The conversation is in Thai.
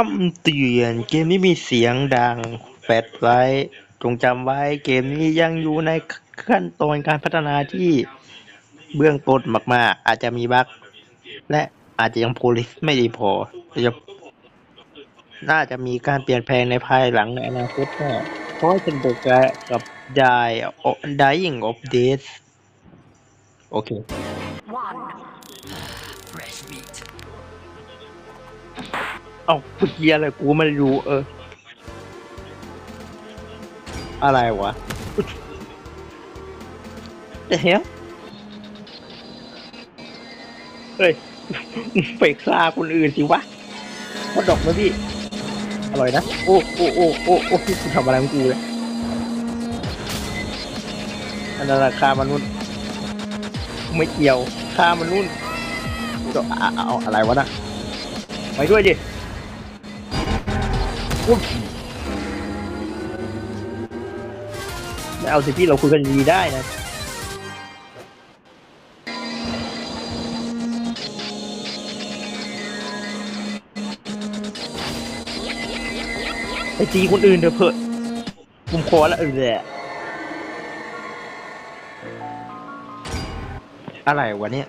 คำเตือนเกมนี้มีเสียงดังแฟลชไว้จงจำไว้เกมนี้ยังอยู่ในขั้นตอนการพัฒนาที่เบื้องต้นมาก ๆ อาจจะมีบั๊กและอาจจะยังโพลิสไม่ดีพอจะน่าจะมีการเปลี่ยนแปลงในภายหลังในอนาคตเพราะเป็นโปรแกรมกับ Die Dying of Death โอเค อ้าเมื่อกี้อะไรกูไม่รู้เออ อะไรวะเดี๋ยวเฮ้ยไปฆ่าคนอื่นสิวะมาดอกนะพี่ อร่อยนะ โอ้โอ้โอ้โอ้โอ้กูทำอะไรของกูเลยอันนั้นราคามนุษย์ไม่เกี่ยวฆ่ามนุษย์ก็เอาเอาอะไรวะน่ะไปด้วยดิ ไม่เอาสิพี่เราคุยกันดีได้นะ ไปตีคนอื่นเถอะเพื่อะผมขอละเออแหละอะไรวะเนี่ย